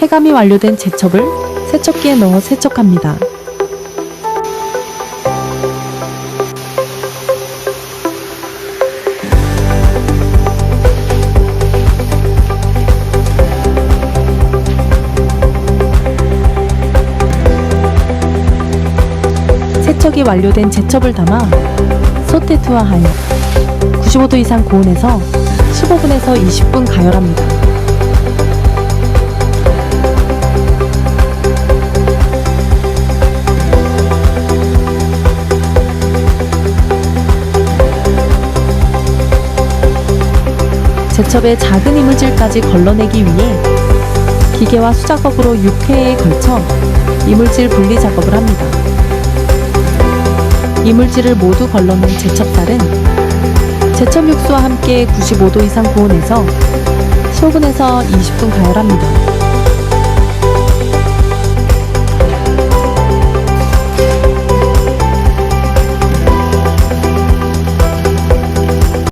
해감이 완료된 제첩을 세척기에 넣어 세척합니다. 세척이 완료된 제첩을 담아 소태 투하하여 95도 이상 고온에서 15분에서 20분 가열합니다. 제첩의 작은 이물질까지 걸러내기 위해 기계와 수작업으로 6회에 걸쳐 이물질 분리 작업을 합니다. 이물질을 모두 걸러낸 제첩살은 제첩 육수와 함께 95도 이상 고온에서 15분에서 20분 가열합니다.